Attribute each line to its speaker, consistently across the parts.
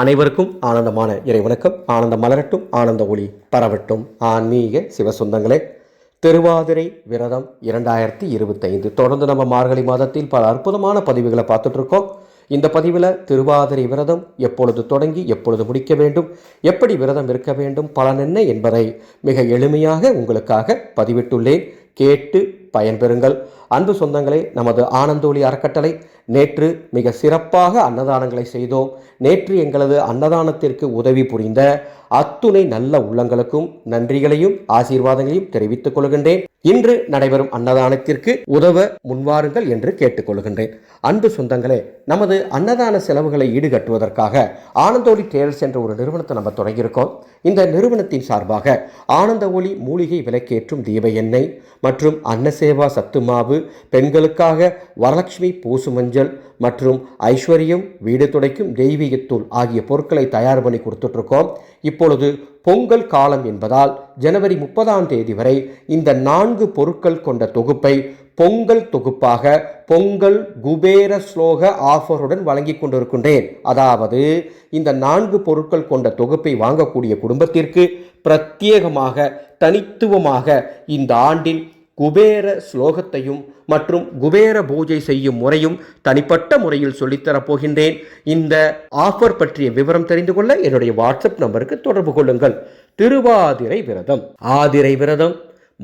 Speaker 1: அனைவருக்கும் ஆனந்தமான இறைவணக்கம் ஆனந்தம் மலரட்டும் ஆனந்த ஒளி பரவட்டும். ஆன்மீக சிவசுந்தங்களே திருவாதிரை விரதம் இரண்டாயிரத்தி இருபத்தைந்து. தொடர்ந்து நம்ம மார்கழி மாதத்தில் பல அற்புதமான பதிவுகளை பார்த்துட்டு இருக்கோம் இந்த பதிவில் திருவாதிரை விரதம் எப்பொழுது தொடங்கி எப்பொழுது முடிக்க வேண்டும் எப்படி விரதம் இருக்க வேண்டும் பலன் என்ன என்பதை மிக எளிமையாக உங்களுக்காக பதிவிட்டுள்ளேன். கேட்டு பயன்பெறுங்கள். அன்பு சொந்தங்களே நமது ஆனந்தோலி அறக்கட்டளை நேற்று மிக சிறப்பாக அன்னதானங்களை செய்தோம். நேற்று எங்களது அன்னதானத்திற்கு உதவி புரிந்த அத்துணை நல்ல உள்ளங்களுக்கும் நன்றிகளையும் ஆசீர்வாதங்களையும் தெரிவித்துக் கொள்கின்றேன். இன்று நடைபெறும் அன்னதானத்திற்கு உதவ முன்வாருங்கள் என்று கேட்டுக்கொள்கின்றேன் அன்பு சொந்தங்களே நமது அன்னதான செலவுகளை ஈடுகட்டுவதற்காக ஆனந்தோலி டேல்ஸ் என்ற ஒரு நிறுவனத்தை நம்ம தொடங்கியிருக்கோம். இந்த நிறுவனத்தின் சார்பாக ஆனந்த ஒளி மூலிகை விலக்கேற்றும் தீப எண்ணெய் மற்றும் அன்னசேவா சத்து மாவு பெண்களுக்காக வரலட்சுமி பூசு மஞ்சள் மற்றும் ஐஸ்வர்யம் வீடு துடைக்கும் தெய்வீகத்தூள் ஆகிய பொருட்களை தயார் பண்ணி கொடுத்துட்ருக்கோம். இப்பொழுது பொங்கல் காலம் என்பதால் ஜனவரி முப்பதாம் தேதி வரை இந்த நான்கு பொருட்கள் கொண்ட தொகுப்பை பொங்கல் தொகுப்பாக பொங்கல் குபேர ஸ்லோக ஆஃபருடன் வழங்கி கொண்டிருக்கின்றேன். அதாவது இந்த நான்கு பொருட்கள் கொண்ட தொகுப்பை வாங்கக்கூடிய குடும்பத்திற்கு பிரத்யேகமாக தனித்துவமாக இந்த ஆண்டின் குபேர ஸ்லோகத்தையும் மற்றும் குபேர பூஜை செய்யும் முறையும் தனிப்பட்ட முறையில் சொல்லித்தரப் போகின்றேன். இந்த ஆஃபர் பற்றிய விவரம் தெரிந்து கொள்ள என்னுடைய வாட்ஸ்அப் நம்பருக்கு தொடர்பு கொள்ளுங்கள். திருவாதிரை விரதம் ஆதிரை விரதம்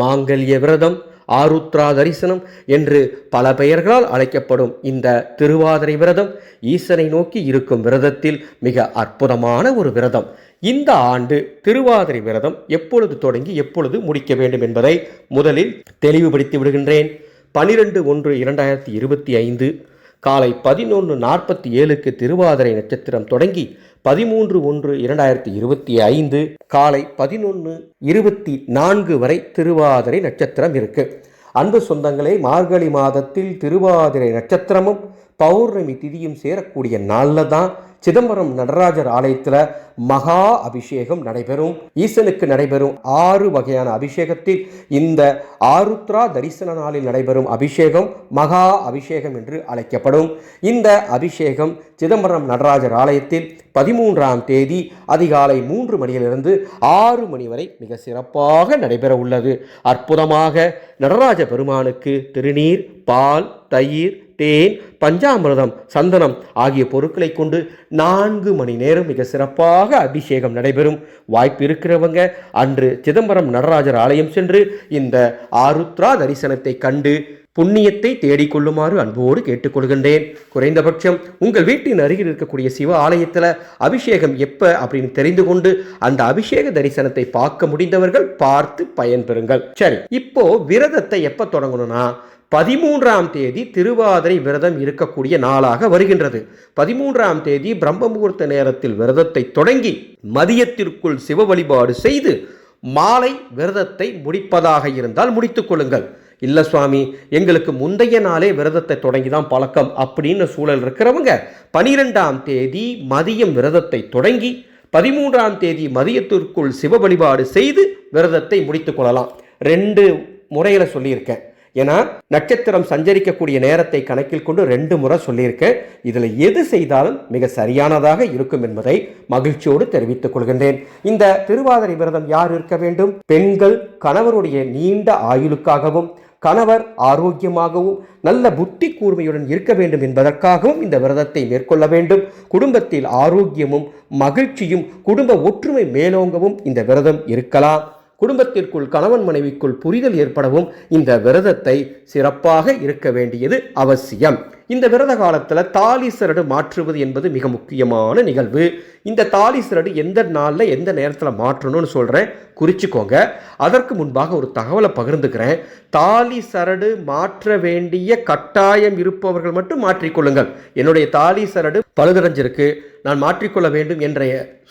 Speaker 1: மாங்கல்ய விரதம் ஆருத்ரா தரிசனம் என்று பல பெயர்களால் அழைக்கப்படும் இந்த திருவாதிரை விரதம் ஈசனை நோக்கி இருக்கும் விரதத்தில் மிக அற்புதமான ஒரு விரதம். இந்த ஆண்டு திருவாதிரை விரதம் எப்பொழுது தொடங்கி எப்பொழுது முடிக்க வேண்டும் என்பதை முதலில் தெளிவுபடுத்தி விடுகின்றேன். பனிரெண்டு ஒன்று இரண்டாயிரத்தி இருபத்தி ஐந்து காலை பதினொன்று நாற்பத்தி ஏழுக்கு திருவாதிரை நட்சத்திரம் தொடங்கி பதிமூன்று ஒன்று இரண்டாயிரத்தி இருபத்தி ஐந்து காலை பதினொன்று இருபத்தி நான்கு வரை திருவாதிரை நட்சத்திரம் இருக்கு. அன்பு சொந்தங்களே மார்கழி மாதத்தில் திருவாதிரை நட்சத்திரமும் பௌர்ணமி திதியும் சேரக்கூடிய நாளில் தான் சிதம்பரம் நடராஜர் ஆலயத்தில் மகா அபிஷேகம் நடைபெறும். ஈசனுக்கு நடைபெறும் ஆறு வகையான அபிஷேகத்தில் இந்த ஆருத்ரா தரிசன நாளில் நடைபெறும் அபிஷேகம் மகா அபிஷேகம் என்று அழைக்கப்படும். இந்த அபிஷேகம் சிதம்பரம் நடராஜர் ஆலயத்தில் பதிமூன்றாம் தேதி அதிகாலை மூன்று மணியிலிருந்து ஆறு மணி வரை மிக சிறப்பாக நடைபெற உள்ளது. அற்புதமாக நடராஜ பெருமானுக்கு திருநீர் பால் தயிர் தேன் பஞ்சாமிரதம் சந்தனம் ஆகிய பொருட்களை கொண்டு நான்கு மணி நேரம் மிக சிறப்பாக அபிஷேகம் நடைபெறும். வாய்ப்பு இருக்கிறவங்க அன்று சிதம்பரம் நடராஜர் ஆலயம் சென்று இந்த ஆருத்ரா தரிசனத்தை கண்டு புண்ணியத்தை தேடிக்கொள்ளுமாறு அன்போடு கேட்டுக்கொள்கின்றேன் குறைந்தபட்சம் உங்கள் வீட்டின் அருகில் இருக்கக்கூடிய சிவ ஆலயத்தில் அபிஷேகம் எப்போ அப்படின்னு தெரிந்து கொண்டு அந்த அபிஷேக தரிசனத்தை பார்க்க முடிந்தவர்கள் பார்த்து பயன்பெறுங்கள். சரி இப்போ விரதத்தை எப்போ தொடங்கணும்னா பதிமூன்றாம் தேதி திருவாதிரை விரதம் இருக்கக்கூடிய நாளாக வருகின்றது. பதிமூன்றாம் தேதி பிரம்ம முகூர்த்த நேரத்தில் விரதத்தை தொடங்கி மதியத்திற்குள் சிவ வழிபாடு செய்து மாலை விரதத்தை முடிப்பதாக இருந்தால் முடித்துக்கொள்ளுங்கள் இல்லை சுவாமி எங்களுக்கு முந்தைய நாளே விரதத்தை தொடங்கி தான் பழக்கம் அப்படின்னு சூழல் இருக்கிறவங்க பனிரெண்டாம் தேதி மதியம் விரதத்தை தொடங்கி பதிமூன்றாம் தேதி மதியத்திற்குள் சிவ வழிபாடு செய்து விரதத்தை முடித்துக்கொள்ளலாம் ரெண்டு முறையில் சொல்லியிருக்கேன். ஏன்னா நட்சத்திரம் சஞ்சரிக்கக்கூடிய நேரத்தை கணக்கில் கொண்டு ரெண்டு முறை சொல்லியிருக்கேன். இதில் எது செய்தாலும் மிக சரியானதாக இருக்கும் என்பதை மகிழ்ச்சியோடு தெரிவித்துக் கொள்கின்றேன். இந்த திருவாதிரை விரதம் யார் இருக்க வேண்டும்? பெண்கள் கணவருடைய நீண்ட ஆயுளுக்காகவும் கணவர் ஆரோக்கியமாகவும் நல்ல புத்தி கூர்மையுடன் இருக்க வேண்டும் என்பதற்காகவும் இந்த விரதத்தை மேற்கொள்ள வேண்டும். குடும்பத்தில் ஆரோக்கியமும் மகிழ்ச்சியும் குடும்ப ஒற்றுமை மேலோங்கவும் இந்த விரதம் இருக்கலாம். குடும்பத்திற்குள் கணவன் மனைவிக்குள் புரிதல் ஏற்படவும் இந்த விரதத்தை சிறப்பாக இருக்க வேண்டியது அவசியம். இந்த விரத காலத்தில் தாலி சரடு மாற்றுவது என்பது மிக முக்கியமான நிகழ்வு. இந்த தாலி சரடு எந்த நாளில் எந்த நேரத்தில் மாற்றணும்னு சொல்கிறேன் குறிச்சிக்கோங்க. அதற்கு முன்பாக ஒரு தகவலை பகிர்ந்துக்கிறேன். தாலி சரடு மாற்ற வேண்டிய கட்டாயம் இருப்பவர்கள் மட்டும் மாற்றிக்கொள்ளுங்கள். என்னுடைய தாலி சரடு பழுதடைஞ்சிருக்கு. நான் மாற்றிக்கொள்ள வேண்டும் என்ற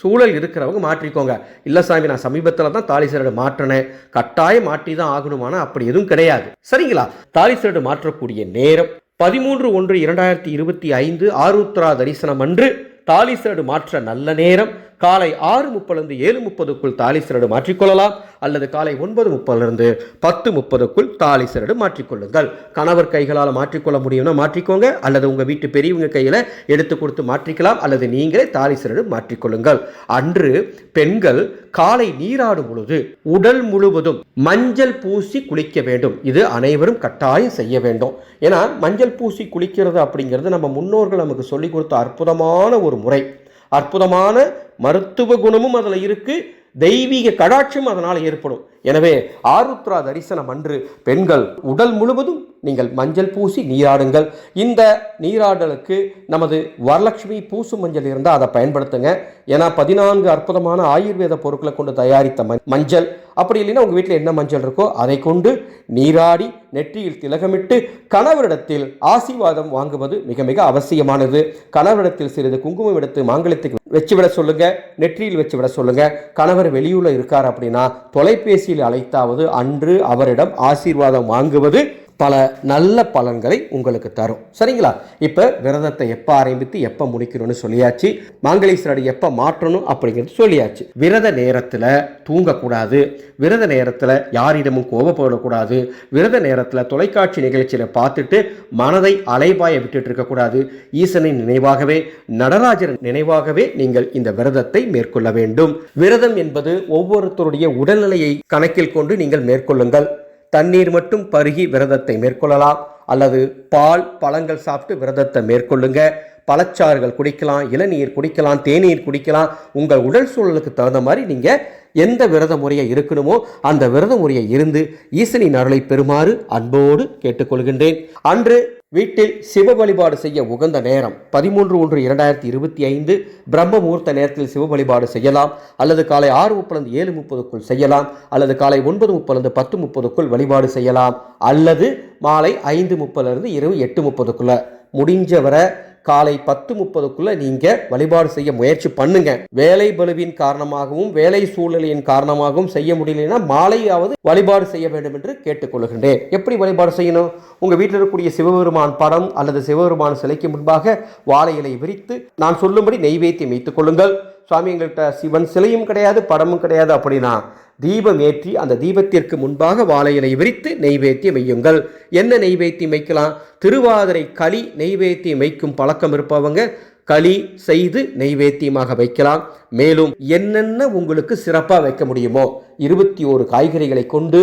Speaker 1: சூழல் இருக்கிறவங்க மாற்றிக்கோங்க. இல்லை சாமி நான் சமீபத்தில் தான் தாலி சரடு மாற்றினேன். கட்டாயம் மாற்றி தான் ஆகணுமானா அப்படி எதுவும் கிடையாது. சரிங்களா? தாலி சரடு மாற்றக்கூடிய நேரம். பதிமூன்று ஒன்று இரண்டாயிரத்தி இருபத்தி ஐந்து ஆருத்ரா தரிசனம் அன்று தாலிசரடு மாற்ற நல்ல நேரம். காலை ஆறு முப்பதுலேருந்து ஏழு முப்பதுக்குள் தாலி சிறடு மாற்றிக்கொள்ளலாம். அல்லது காலை ஒன்பது முப்பதுலேருந்து பத்து முப்பதுக்குள் தாலி சிறடு மாற்றிக்கொள்ளுங்கள். கணவர் கைகளால் மாற்றிக்கொள்ள முடியும்னா மாற்றிக்கோங்க. அல்லது உங்கள் வீட்டு பெரியவங்க கையில் எடுத்து கொடுத்து மாற்றிக்கலாம். அல்லது நீங்களே தாலி சிறடு மாற்றிக்கொள்ளுங்கள். அன்று பெண்கள் காலை நீராடும் பொழுது உடல் முழுவதும் மஞ்சள் பூசி குளிக்க வேண்டும். இது அனைவரும் கட்டாயம் செய்ய வேண்டும். ஏன்னா மஞ்சள் பூசி குளிக்கிறது அப்படிங்கிறது நம்ம முன்னோர்கள் நமக்கு சொல்லிக் கொடுத்த அற்புதமான ஒரு முறை. அற்புதமான மருத்துவ குணமும் அதில் இருக்குது தெய்வீக கடாட்சியும் அதனால் ஏற்படும். எனவே ஆருத்ரா தரிசனம் அன்று பெண்கள் உடல் முழுவதும் நீங்கள் மஞ்சள் பூசி நீராடுங்கள். இந்த நீராடலுக்கு நமது வரலட்சுமி பூசு மஞ்சள் இருந்தால் அதை பயன்படுத்துங்க. ஏன்னா பதினான்கு அற்புதமான ஆயுர்வேத பொருட்களை கொண்டு தயாரித்த மஞ்சள். அப்படி இல்லைன்னா உங்கள் வீட்டில் என்ன மஞ்சள் இருக்கோ அதை கொண்டு நீராடி நெற்றியில் திலகமிட்டு கணவரிடத்தில் ஆசீர்வாதம் வாங்குவது மிக மிக அவசியமானது. கணவரிடத்தில் சிறிது குங்குமம் எடுத்து மாங்கலத்துக்கு வச்சு விட சொல்லுங்க நெற்றியில் வச்சு விட சொல்லுங்க. கணவர் வெளியூரில் இருக்கார் அப்படின்னா தொலைபேசியில் அழைத்தாவது அன்று அவரிடம் ஆசீர்வாதம் வாங்குவது பல நல்ல பலன்களை உங்களுக்கு தரும். சரிங்களா? இப்போ விரதத்தை எப்போ ஆரம்பித்து எப்போ முடிக்கணும்னு சொல்லியாச்சு. மாங்கலீஸ்வரடி எப்போ மாற்றணும் அப்படிங்கிறது சொல்லியாச்சு. விரத நேரத்தில் தூங்கக்கூடாது. விரத நேரத்தில் யாரிடமும் கோபப்படக்கூடாது. விரத நேரத்தில் தொலைக்காட்சி நிகழ்ச்சியில் பார்த்துட்டு மனதை அலைபாய விட்டுட்டு இருக்கக்கூடாது. ஈசனின் நினைவாகவே நடராஜர் நினைவாகவே நீங்கள் இந்த விரதத்தை மேற்கொள்ள வேண்டும். விரதம் என்பது ஒவ்வொருத்தருடைய உடல்நிலையை கணக்கில் கொண்டு நீங்கள் மேற்கொள்ளுங்கள். தண்ணீர் மட்டும் பருகி விரதத்தை மேற்கொள்ளலாம். அல்லது பால் பழங்கள் சாப்பிட்டு விரதத்தை மேற்கொள்ளுங்க. பழச்சாறுகள் குடிக்கலாம் இளநீர் குடிக்கலாம் தேநீர் குடிக்கலாம். உங்கள் உடல் சூழலுக்கு தகுந்த மாதிரி நீங்கள் எந்த விரத முறையை இருக்கணுமோ அந்த விரத முறையை இருந்து ஈசனின் அருளை பெறுமாறு அன்போடு கேட்டுக்கொள்கின்றேன். அன்று வீட்டில் சிவ வழிபாடு செய்ய உகந்த நேரம் பதிமூன்று ஒன்று இரண்டாயிரத்தி இருபத்தி ஐந்து. பிரம்ம முகூர்த்த நேரத்தில் சிவ வழிபாடு செய்யலாம். அல்லது காலை ஆறு முப்பது ஏழு முப்பதுக்குள் செய்யலாம். அல்லது காலை ஒன்பது முப்பது பத்து முப்பதுக்குள் வழிபாடு செய்யலாம். அல்லது மாலை ஐந்து முப்பதுலேருந்து இரவு எட்டு முப்பதுக்குள்ள. முடிஞ்சவரை காலை பத்து முப்பதுக்குள்ள நீங்க வழிபாடு செய்ய முயற்சி பண்ணுங்க. வேலை பலுவின் காரணமாகவும் வேலை சூழ்நிலையின் காரணமாகவும் செய்ய முடியலன்னா மாலையாவது வழிபாடு செய்ய வேண்டும் என்று கேட்டுக்கொள்கின்றேன். எப்படி வழிபாடு செய்யணும்? உங்க வீட்டில் இருக்கக்கூடிய சிவபெருமான் படம் அல்லது சிவபெருமான் சிலைக்கு முன்பாக வாழை இலை விரித்து நான் சொல்லும்படி நெய்வேத்தியம் வைத்துக் கொள்ளுங்கள். சுவாமி எங்கள்கிட்ட சிவன் சிலையும் கிடையாது படமும் கிடையாது அப்படின்னா தீபம் ஏற்றி அந்த தீபத்திற்கு முன்பாக வாழை விரித்து நெய்வேத்தியம் வையுங்கள். என்ன நெய்வேத்தியம் வைக்கலாம்? திருவாதிரை களி நெய்வேத்தியம் வைக்கும் பழக்கம் இருப்பவங்க களி செய்து நெய்வேத்தியமாக வைக்கலாம். மேலும் என்னென்ன உங்களுக்கு சிறப்பாக வைக்க முடியுமோ இருபத்தி ஓரு காய்கறிகளை கொண்டு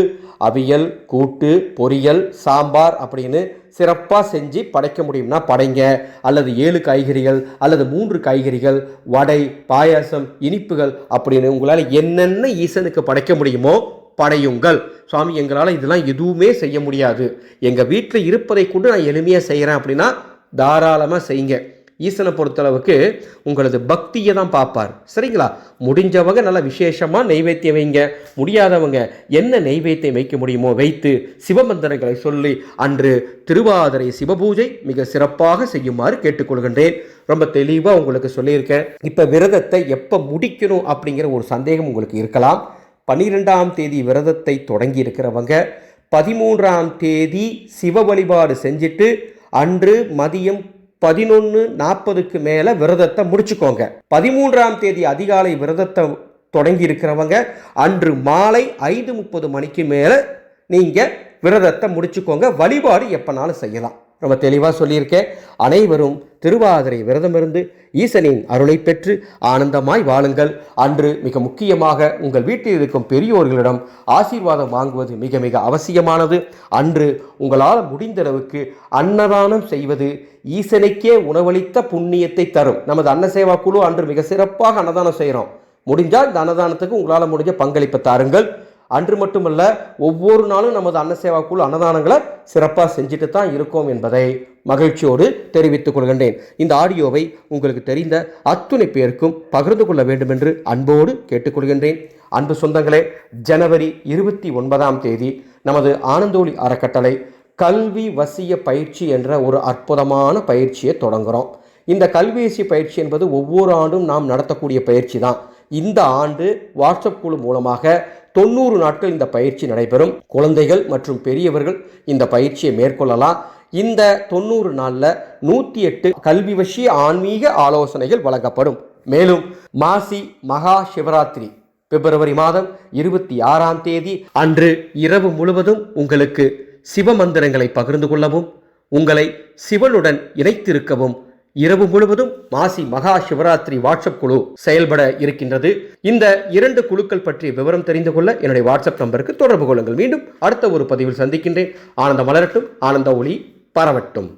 Speaker 1: அவியல் கூட்டு பொரியல் சாம்பார் அப்படின்னு சிறப்பாக செஞ்சு படைக்க முடியும்னா படைங்க. அல்லது ஏழு காய்கறிகள் அல்லது மூன்று காய்கறிகள் வடை பாயாசம் இனிப்புகள் அப்படின்னு உங்களால் என்னென்ன ஈசனுக்கு படைக்க முடியுமோ படையுங்கள். சுவாமி எங்களால் இதெல்லாம் எதுவுமே செய்ய முடியாது. எங்கள் வீட்டில் இருப்பதை கொண்டு நான் எளிமையாக செய்கிறேன் அப்படின்னா தாராளமாக செய்யுங்க. ஈசனை பொறுத்தளவுக்கு உங்களது பக்தியை தான் பார்ப்பார். சரிங்களா? முடிஞ்சவங்க நல்ல விசேஷமாக நெய்வேத்தியம் வைங்க. முடியாதவங்க என்ன நெய்வேத்தியம் வைக்க முடியுமோ வைத்து சிவமந்திரங்களை சொல்லி அன்று திருவாதிரை சிவபூஜை மிக சிறப்பாக செய்யுமாறு கேட்டுக்கொள்கின்றேன். ரொம்ப தெளிவாக உங்களுக்கு சொல்லியிருக்கேன். இப்போ விரதத்தை எப்போ முடிக்கணும் அப்படிங்கிற ஒரு சந்தேகம் உங்களுக்கு இருக்கலாம். பன்னிரெண்டாம் தேதி விரதத்தை தொடங்கி இருக்கிறவங்க பதிமூன்றாம் தேதி சிவ வழிபாடு செஞ்சுட்டு அன்று மதியம் பதினொன்று நாற்பதுக்கு மேலே விரதத்தை முடிச்சுக்கோங்க. பதிமூன்றாம் தேதி அதிகாலை விரதத்தை தொடங்கி இருக்கிறவங்க அன்று மாலை ஐந்து முப்பது மணிக்கு மேலே நீங்கள் விரதத்தை முடிச்சுக்கோங்க. வழிபாடு எப்போனாலும் செய்யலாம். ரொம்ப தெளிவாக சொல்லியிருக்கேன் அனைவரும் திருவாதிரை விரதமிருந்து ஈசனின் அருளை பெற்று ஆனந்தமாய் வாழுங்கள். அன்று மிக முக்கியமாக உங்கள் வீட்டில் இருக்கும் பெரியோர்களிடம் ஆசீர்வாதம் வாங்குவது மிக மிக அவசியமானது. அன்று உங்களால் முடிந்தளவுக்கு அன்னதானம் செய்வது ஈசனுக்கே உணவளித்த புண்ணியத்தை தரும். நமது அன்னசேவா குழு அன்று மிக சிறப்பாக அன்னதானம் செய்கிறோம். முடிஞ்சால் இந்த அன்னதானத்துக்கு உங்களால் முடிஞ்ச பங்களிப்பை தாருங்கள். அன்று மட்டுமல்ல ஒவ்வொரு நாளும் நமது அன்னசேவா குழு அன்னதானங்களை சிறப்பாக செஞ்சுட்டு தான் இருக்கோம் என்பதை மகிழ்ச்சியோடு தெரிவித்துக் கொள்கின்றேன். இந்த ஆடியோவை உங்களுக்கு தெரிந்த அத்துணை பேருக்கும் பகிர்ந்து கொள்ள வேண்டும் என்று அன்போடு கேட்டுக்கொள்கின்றேன் அன்பு சொந்தங்களே ஜனவரி இருபத்தி ஒன்பதாம் தேதி நமது ஆனந்தோலி அறக்கட்டளை கல்வி வசிய பயிற்சி என்ற ஒரு அற்புதமான பயிற்சியை தொடங்குகிறோம் இந்த கல்வியசி பயிற்சி என்பது ஒவ்வொரு ஆண்டும் நாம் நடத்தக்கூடிய பயிற்சி தான். இந்த ஆண்டு வாட்ஸ்அப் குழு மூலமாக தொண்ணூறு நாட்கள் இந்த பயிற்சி நடைபெறும். குழந்தைகள் மற்றும் பெரியவர்கள் இந்த பயிற்சியை மேற்கொள்ளலாம். இந்த தொண்ணூறு நாளில் நூற்றி எட்டு கல்வி வசிய ஆன்மீக ஆலோசனைகள் வழங்கப்படும். மேலும் மாசி மகா சிவராத்திரி பிப்ரவரி மாதம் இருபத்தி ஆறாம் தேதி அன்று இரவு முழுவதும் உங்களுக்கு சிவ மந்திரங்களை பகிர்ந்து கொள்ளவும் உங்களை சிவனுடன் இணைத்திருக்கவும் இரவு முழுவதும் மாசி மகா சிவராத்திரி வாட்ஸ்அப் குழு செயல்பட இருக்கின்றது. இந்த இரண்டு குழுக்கள் பற்றிய விவரம் தெரிந்து கொள்ள என்னுடைய வாட்ஸ்அப் நம்பருக்கு தொடர்பு கொள்ளுங்கள். மீண்டும் அடுத்த ஒரு பதிவில் சந்திக்கின்றேன். ஆனந்த மலரட்டும் ஆனந்த ஒளி பரவட்டும்.